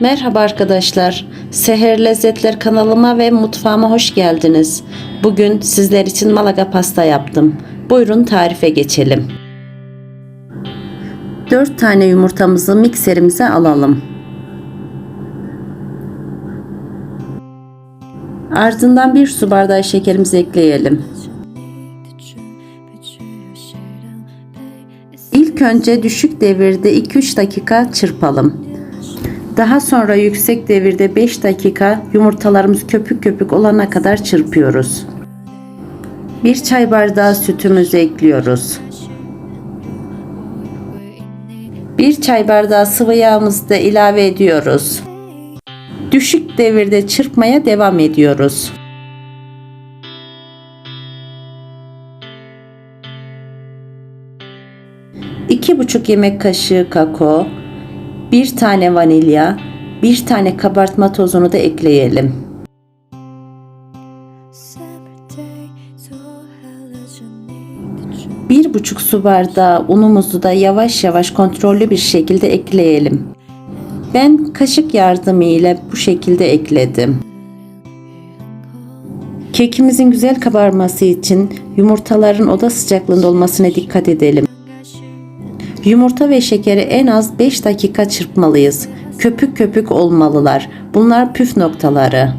Merhaba arkadaşlar. Seher Lezzetler kanalıma ve mutfağıma hoş geldiniz. Bugün sizler için Malaga pasta yaptım. Buyurun tarife geçelim. 4 tane yumurtamızı mikserimize alalım. Ardından 1 su bardağı şekerimizi ekleyelim. İlk önce düşük devirde 2-3 dakika çırpalım. Daha sonra yüksek devirde 5 dakika yumurtalarımız köpük köpük olana kadar çırpıyoruz. 1 çay bardağı sütümüzü ekliyoruz. 1 çay bardağı sıvı yağımızı da ilave ediyoruz. Düşük devirde çırpmaya devam ediyoruz. İki buçuk yemek kaşığı kakao, bir tane vanilya, bir tane kabartma tozunu da ekleyelim. Bir buçuk su bardağı unumuzu da yavaş yavaş kontrollü bir şekilde ekleyelim. Ben kaşık yardımıyla bu şekilde ekledim. Kekimizin güzel kabarması için yumurtaların oda sıcaklığında olmasına dikkat edelim. Yumurta ve şekeri en az 5 dakika çırpmalıyız. Köpük köpük olmalılar. Bunlar püf noktaları.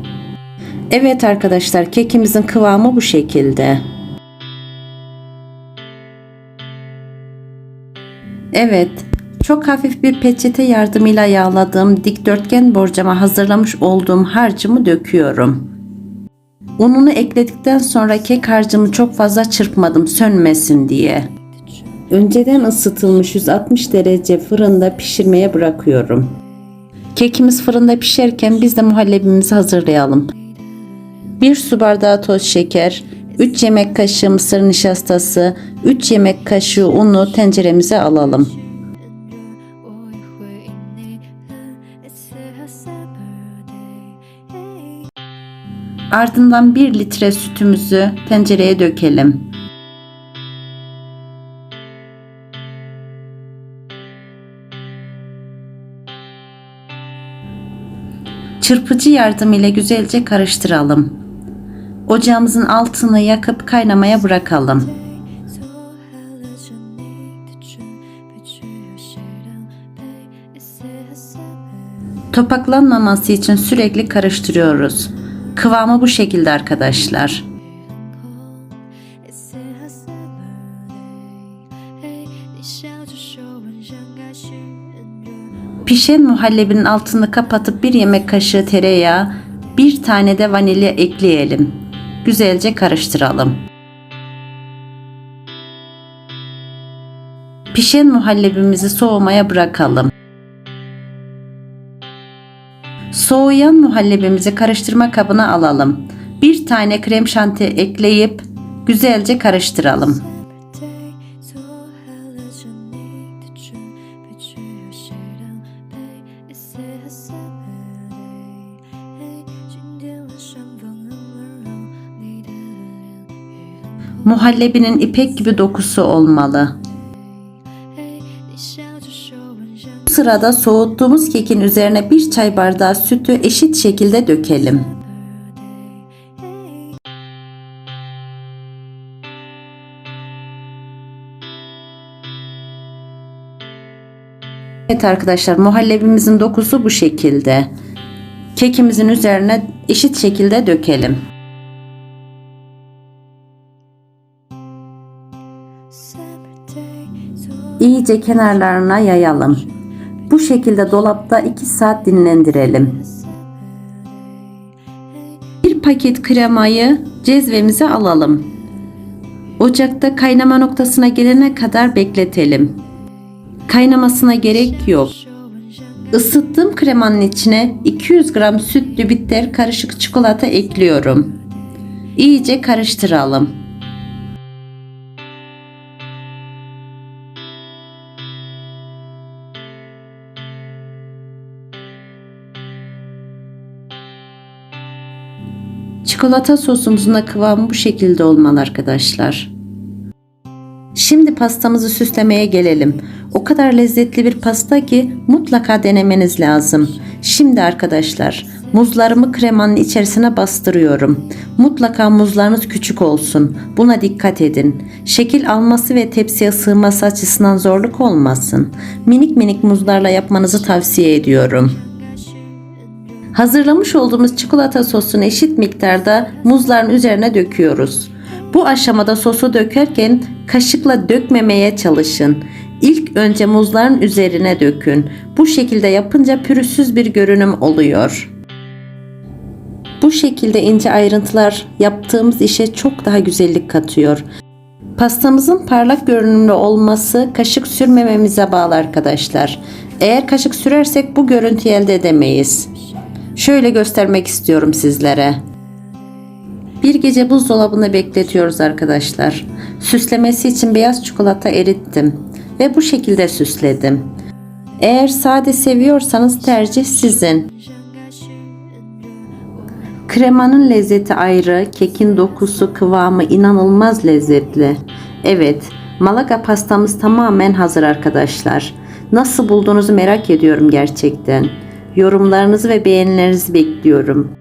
Evet arkadaşlar kekimizin kıvamı bu şekilde. Evet, çok hafif bir peçete yardımıyla yağladığım dikdörtgen borcama hazırlamış olduğum harcımı döküyorum. Ununu ekledikten sonra kek harcımı çok fazla çırpmadım sönmesin diye. Önceden ısıtılmış 160 derece fırında pişirmeye bırakıyorum. Kekimiz fırında pişerken biz de muhallebimizi hazırlayalım. 1 su bardağı toz şeker, 3 yemek kaşığı mısır nişastası, 3 yemek kaşığı unu tenceremize alalım. Ardından 1 litre sütümüzü tencereye dökelim. Çırpıcı yardımıyla güzelce karıştıralım. Ocağımızın altını yakıp kaynamaya bırakalım. Topaklanmaması için sürekli karıştırıyoruz. Kıvamı bu şekilde arkadaşlar. Pişen muhallebinin altını kapatıp bir yemek kaşığı tereyağı, bir tane de vanilya ekleyelim. Güzelce karıştıralım. Pişen muhallebimizi soğumaya bırakalım. Soğuyan muhallebimizi karıştırma kabına alalım. Bir tane krem şanti ekleyip güzelce karıştıralım. Muhallebinin ipek gibi dokusu olmalı. Bu sırada soğuttuğumuz kekin üzerine bir çay bardağı sütü eşit şekilde dökelim. Evet arkadaşlar muhallebimizin dokusu bu şekilde. Kekimizin üzerine eşit şekilde dökelim. İyice kenarlarına yayalım. Bu şekilde dolapta 2 saat dinlendirelim. Bir paket kremayı cezvemize alalım. Ocakta kaynama noktasına gelene kadar bekletelim. Kaynamasına gerek yok. Isıttığım kremanın içine 200 gram sütlü bitter karışık çikolata ekliyorum. İyice karıştıralım. Çikolata sosumuzun da kıvamı bu şekilde olmalı arkadaşlar. Şimdi pastamızı süslemeye gelelim. O kadar lezzetli bir pasta ki mutlaka denemeniz lazım. Şimdi arkadaşlar muzlarımı kremanın içerisine bastırıyorum. Mutlaka muzlarınız küçük olsun. Buna dikkat edin. Şekil alması ve tepsiye sığması açısından zorluk olmasın. Minik minik muzlarla yapmanızı tavsiye ediyorum. Hazırlamış olduğumuz çikolata sosunu eşit miktarda muzların üzerine döküyoruz. Bu aşamada sosu dökerken kaşıkla dökmemeye çalışın. İlk önce muzların üzerine dökün. Bu şekilde yapınca pürüzsüz bir görünüm oluyor. Bu şekilde ince ayrıntılar yaptığımız işe çok daha güzellik katıyor. Pastamızın parlak görünümlü olması kaşık sürmememize bağlı arkadaşlar. Eğer kaşık sürersek bu görüntüyü elde edemeyiz. Şöyle göstermek istiyorum sizlere. Bir gece buzdolabında bekletiyoruz arkadaşlar. Süslemesi için beyaz çikolata erittim ve bu şekilde süsledim. Eğer sade seviyorsanız tercih sizin. Kremanın lezzeti ayrı, kekin dokusu, kıvamı inanılmaz lezzetli. Evet, Malaga pastamız tamamen hazır arkadaşlar. Nasıl bulduğunuzu merak ediyorum gerçekten. Yorumlarınızı ve beğenilerinizi bekliyorum.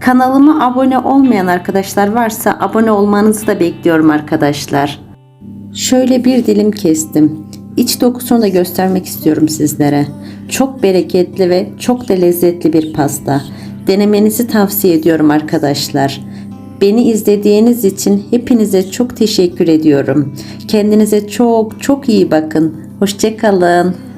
Kanalıma abone olmayan arkadaşlar varsa abone olmanızı da bekliyorum arkadaşlar. Şöyle bir dilim kestim. İç dokusunu da göstermek istiyorum sizlere. Çok bereketli ve çok da lezzetli bir pasta. Denemenizi tavsiye ediyorum arkadaşlar. Beni izlediğiniz için hepinize çok teşekkür ediyorum. Kendinize çok çok iyi bakın. Hoşçakalın.